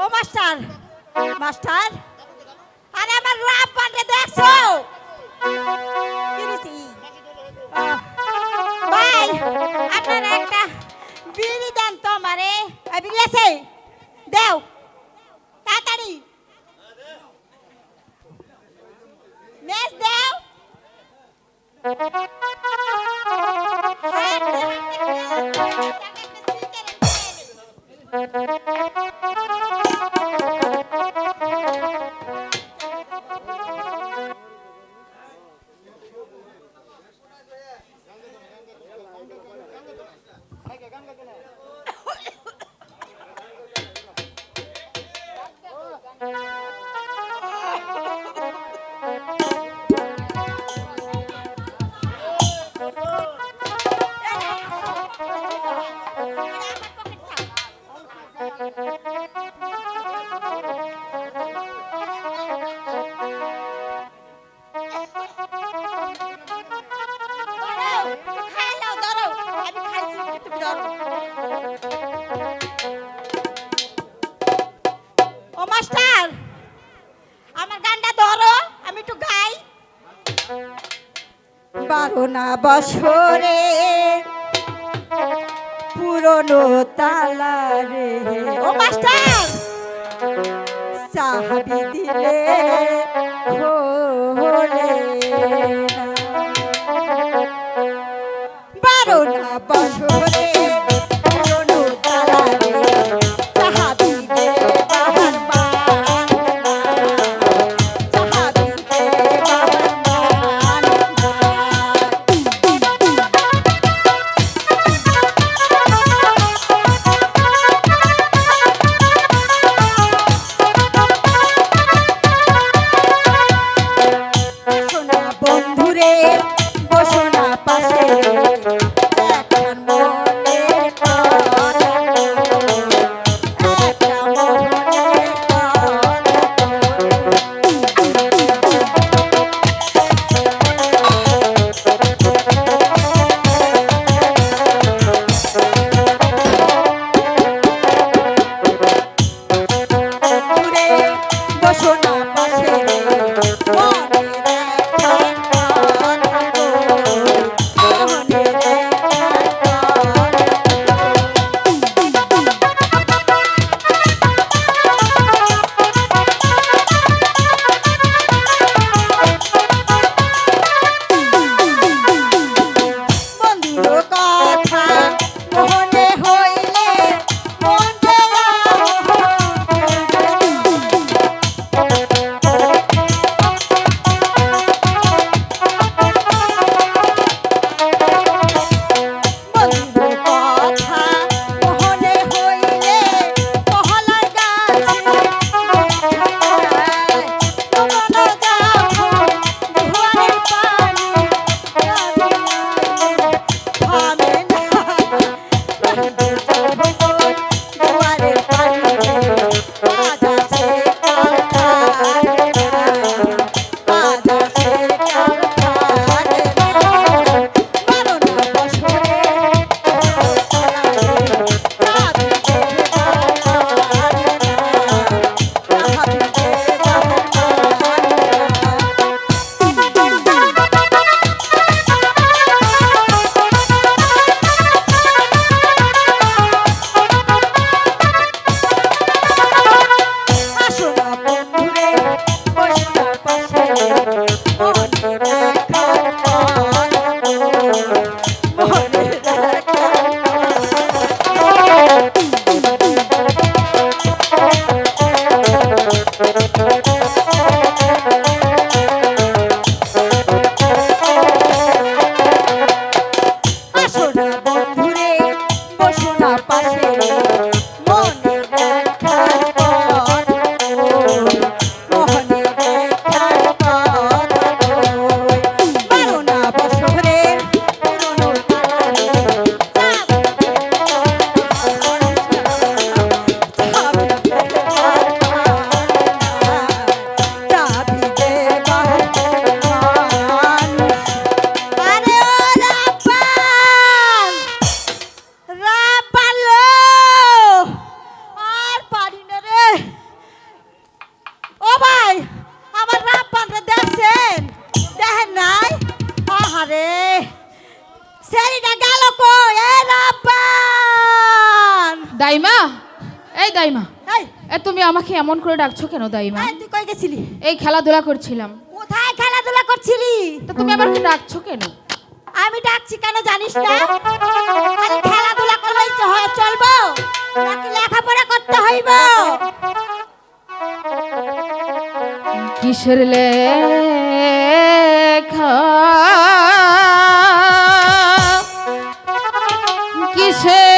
ও master master, আরে আমার wrap বান্ডে দেখছ? ভাই, আপনার একটা বিড়ি দেন তো আমারে। বিড়ি আছে? দেও। তাড়াতাড়ি। মেস দেও। খাইলাও Thank you. বারো না বছরে পুরনো তালারে ও মাস্টার! সাহাবি দিলে হলে বারো না বছরে এমন করে ডাকছো কেন দাইমা? তুই কই গেছিলি? এই খেলাধুলা করছিলাম। কোথায় খেলাধুলা করছিলি? তো তুমি আবার ডাকছো কেন? আমি ডাকছি কেন জানিস না? খালি খেলাধুলা করলেই হয় চলবো? নাকি লেখাপড়া করতে হইব। কিসের লেখা? কিসের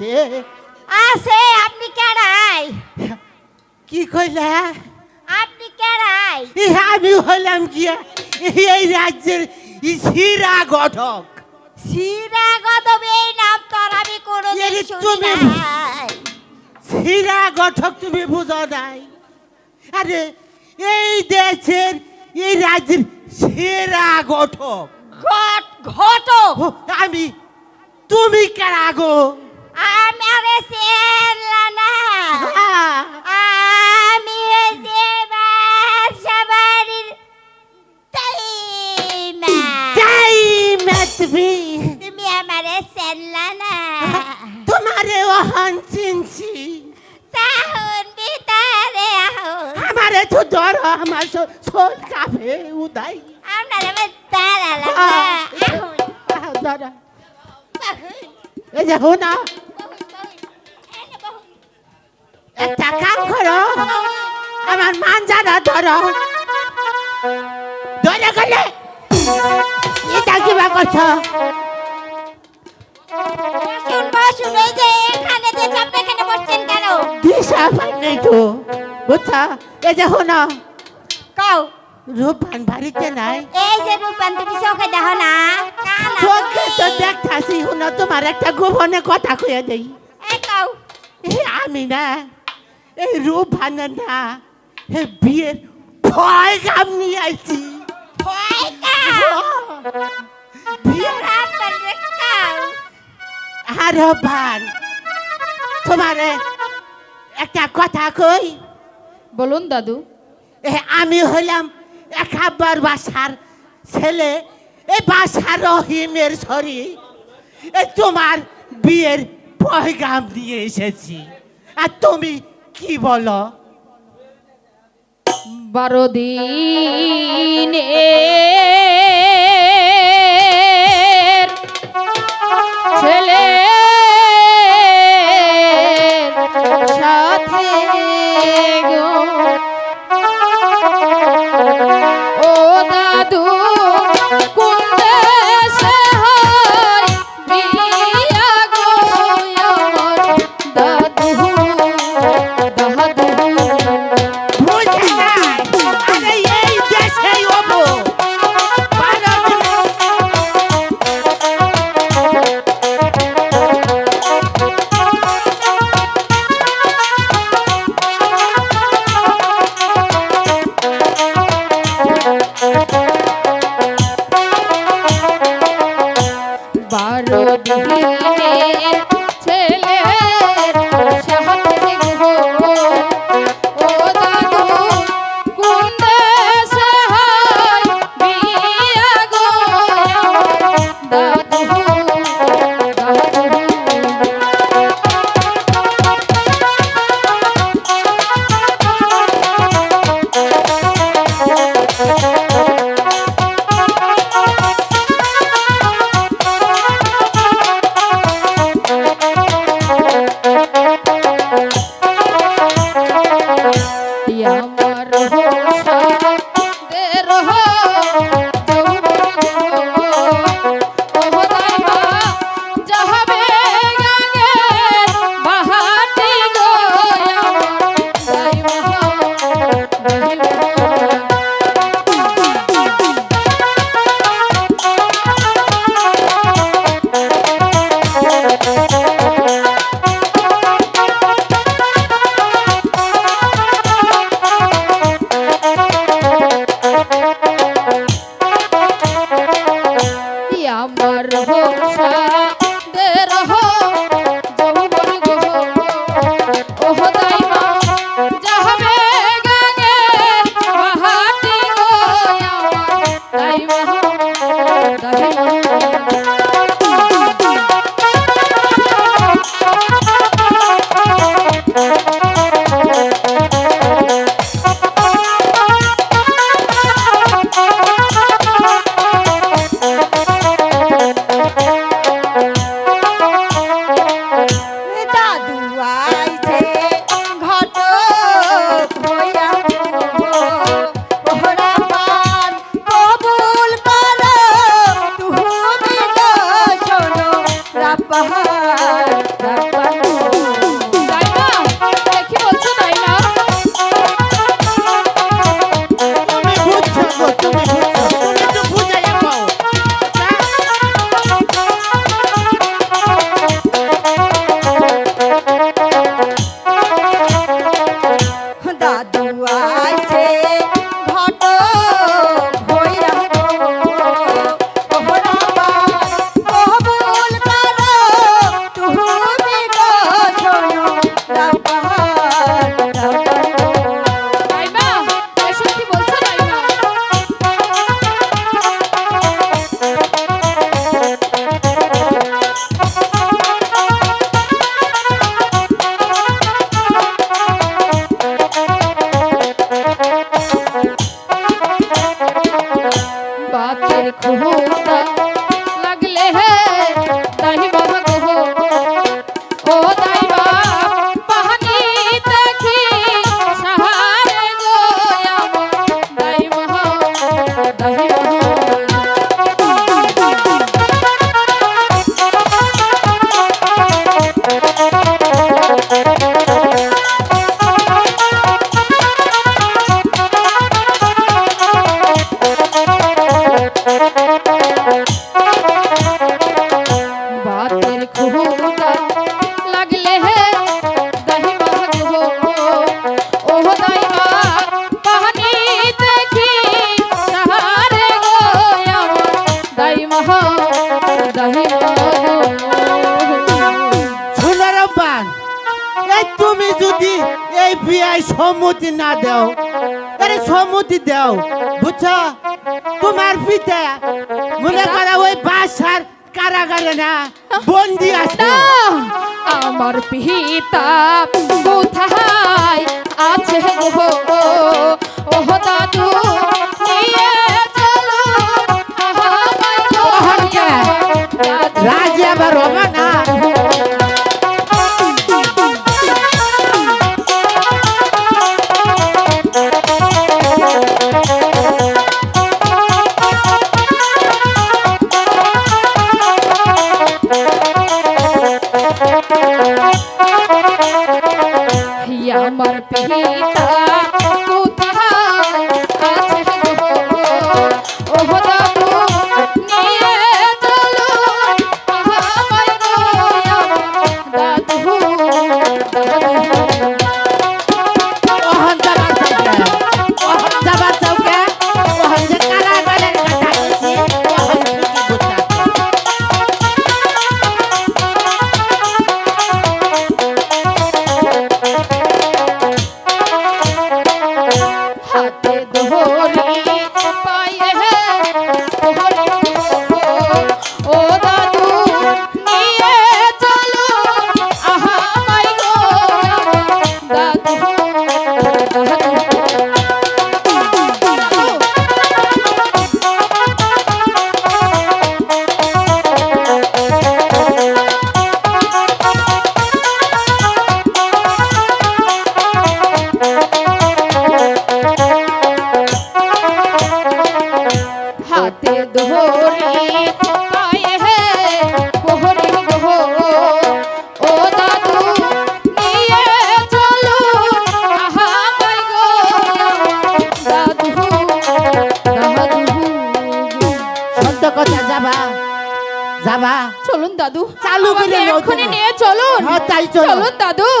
আছে? আছে আপনি কেড়াই? কি কইলা? আপনি কেড়াই? আমি হলাম কি? এই রাজ্যের শিরা গঠক। সিরা গদব এই নাম তোর আমি কোনোদিন শুনি নাই। শিরা গঠক তুমি বুঝো নাই? আরে এই দেশের এই রাজ্যের সেরা গঠক। ঘট ঘটক? আমি তুমি কারা গো? আমারে সেলা কেন? দিশা পাই নেই তো। বুঝছ? এই যে হোনা কও। রূপান বাড়িতে নাই। এই যে রূপান তুমি চোখে দেখো না। কানা চোখে তো তুমি। দেখতাছি হোনা তোমার একটা গোপনে কথা কয়ে দেই। এই আমি না এই রূপান না এই বিয়ের ভয় গাম নিয়ে আইছি। তোমারে একটা কথা কই? বলুন দাদু। এ, আমি হইলাম একাব্বার বাসার ছেলে এই বাসার রহিমের শরী এ তোমার বিয়ের পয়গাম দিয়ে এসেছি। আর তুমি কি বলো? বারো দিনে সম্মতি না দেও। আরে সম্মতি দেও, বুঝছ? তোমার পিতা মনে করা ওই বাসার কারাগারে না, বন্দি আছে। আমার পিতা কোথায় আছে ওহো ওহো, দাদু, নিয়া চলো দাদু।